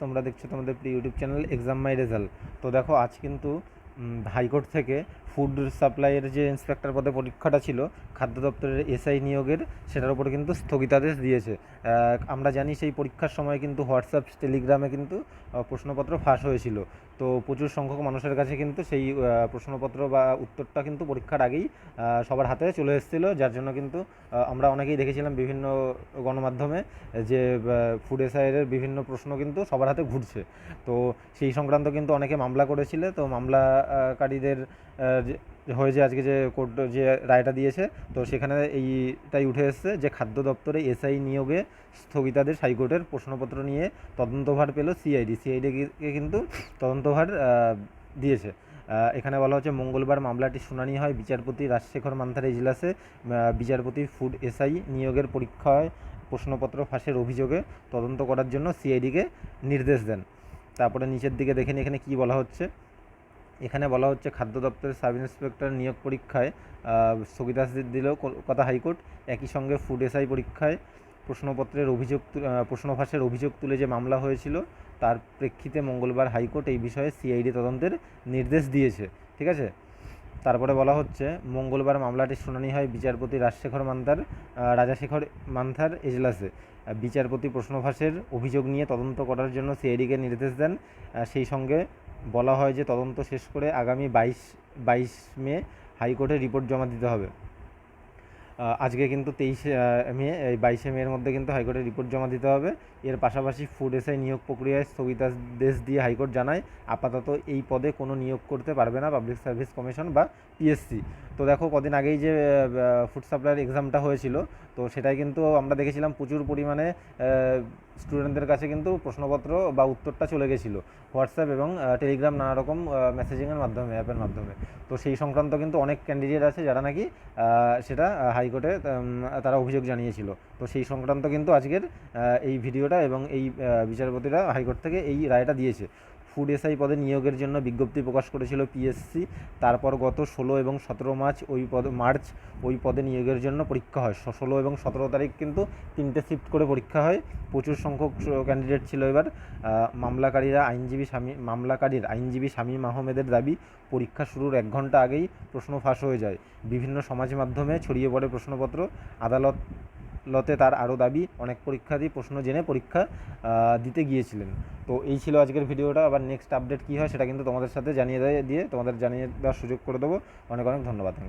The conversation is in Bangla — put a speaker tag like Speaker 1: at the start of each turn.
Speaker 1: তোমরা দেখছ তোমাদের YouTube channel exam my result তো দেখো আজ কিন্তু হাইকোর্ট থেকে ফুড সাপ্লাইয়ের যে ইন্সপেক্টর পদে পরীক্ষাটা ছিল, খাদ্য দপ্তরের এসআই নিয়োগের, সেটার উপরে কিন্তু স্থগিতাদেশ দিয়েছে। আমরা জানি সেই পরীক্ষার সময় কিন্তু হোয়াটসঅ্যাপ টেলিগ্রামে কিন্তু প্রশ্নপত্র ফাঁস হয়েছিল। তো প্রচুর সংখ্যক মানুষের কাছে কিন্তু সেই প্রশ্নপত্র বা উত্তরটা কিন্তু পরীক্ষার আগেই সবার হাতে চলে এসেছিল, যার জন্য কিন্তু আমরা অনেকেই দেখেছিলাম বিভিন্ন গণমাধ্যমে যে ফুড এসআইয়ের বিভিন্ন প্রশ্ন কিন্তু সবার হাতে ঘুরছে। তো সেই সংক্রান্ত কিন্তু অনেকে মামলা করেছিল। তো মামলাকারীদের যে- হয়ে যে আজকে যে কোর্ট যে রায়টা দিয়েছে, তো সেখানে এইটাই উঠে এসেছে যে খাদ্য দপ্তরে এসআই নিয়োগে স্থগিতাদেশ হাইকোর্টের প্রশ্নপত্র নিয়ে তদন্তভার পেল সিআইডি। সিআইডিকে কিন্তু তদন্তভার দিয়েছে। এখানে বলা হচ্ছে মঙ্গলবার মামলাটি শুনানি হয় বিচারপতি রাজশেখর মান্থার এজলাসে বিচারপতি ফুড এসআই নিয়োগের পরীক্ষায় প্রশ্নপত্র ফাঁসের অভিযোগে তদন্ত করার জন্য সিআইডিকে নির্দেশ দেন। তারপরে নিচের দিকে দেখেন এখানে কি বলা হচ্ছে। এখানে বলা হচ্ছে খাদ্য দপ্তরের সাব ইন্সপেক্টর নিয়োগ পরীক্ষায় আহ, স্থগিতাদেশ দিল কলকাতা হাইকোর্ট। একই সঙ্গে ফুড এসআই পরীক্ষায় প্রশ্নপত্রের অভিযোগ তু- আহ, প্রশ্ন ফাঁসের অভিযোগ তুলে যে মামলা হয়েছিল তার প্রেক্ষিতে মঙ্গলবার হাইকোর্ট এই বিষয়ে সিআইডি তদন্তের নির্দেশ দিয়েছে। ঠিক আছে? তারপরে বলা হচ্ছে মঙ্গলবার মামলাটির শুনানি হয় বিচারপতি রাজশেখর মান্থার রাজাশেখর মান্থার এজলাসে। বিচারপতি প্রশ্নভাসের অভিযোগ নিয়ে তদন্ত করার জন্য সিআইডিকে নির্দেশ দেন সেই সঙ্গে বলা হয় যে তদন্ত শেষ করে আগামী বাইশ বাইশ মে হাইকোর্টে রিপোর্ট জমা দিতে হবে। আজকে কিন্তু তেইশে মে, এই বাইশে মের মধ্যে কিন্তু হাইকোর্টে রিপোর্ট জমা দিতে হবে। এর পাশাপাশি ফুড এসআই নিয়োগ প্রক্রিয়ায় স্থগিতাদেশ দিয়ে হাইকোর্ট জানায়, আপাতত এই পদে কোনো নিয়োগ করতে পারবে না পাবলিক সার্ভিস কমিশন বা পিএসসি তো দেখো, কদিন আগেই যে ফুড সাপ্লাইয়ের এক্সামটা হয়েছিল, তো সেটাই কিন্তু আমরা দেখেছিলাম প্রচুর পরিমাণে স্টুডেন্টদের কাছে কিন্তু প্রশ্নপত্র বা উত্তরটা চলে গেছিল, হোয়াটসঅ্যাপ এবং টেলিগ্রাম নানা রকম মেসেজিংয়ের মাধ্যমে, অ্যাপের মাধ্যমে। তো সেই সংক্রান্ত কিন্তু অনেক ক্যান্ডিডেট আছে যারা নাকি সেটা হাইকোর্টে তারা অভিযোগ জানিয়েছিল। তো সেই সংক্রান্ত কিন্তু আজকের এই ভিডিওটা এবং এই বিচারপতিরা হাইকোর্ট থেকে এই রায়টা দিয়েছে। ফুড এসআই পদে নিয়োগের জন্য বিজ্ঞপ্তি প্রকাশ করেছিল পিএসসি তারপর গত ষোলো এবং সতেরো মার্চ ওই পদে মার্চ ওই পদে নিয়োগের জন্য পরীক্ষা হয়। ষোলো এবং সতেরো তারিখ কিন্তু তিনটে শিফট করে পরীক্ষা হয়। প্রচুর সংখ্যক ক্যান্ডিডেট ছিল এবার। মামলাকারীরা আইনজীবী স্বামী মামলাকারীর আইনজীবী শামীম আহমেদের দাবি, পরীক্ষা শুরুর এক ঘণ্টা আগেই প্রশ্ন ফাঁস হয়ে যায়। বিভিন্ন সমাজ মাধ্যমে ছড়িয়ে পড়ে প্রশ্নপত্র। আদালত লতে তার আরও দাবি, অনেক পরীক্ষার্থী প্রশ্ন জেনে পরীক্ষা দিতে গিয়েছিলেন। তো এই ছিল আজকের ভিডিওটা। আবার নেক্সট আপডেট কী হয় সেটা কিন্তু তোমাদের সাথে জানিয়ে দেয়, দিয়ে তোমাদের জানিয়ে দেওয়ার সুযোগ করে দেবো। অনেক অনেক ধন্যবাদ।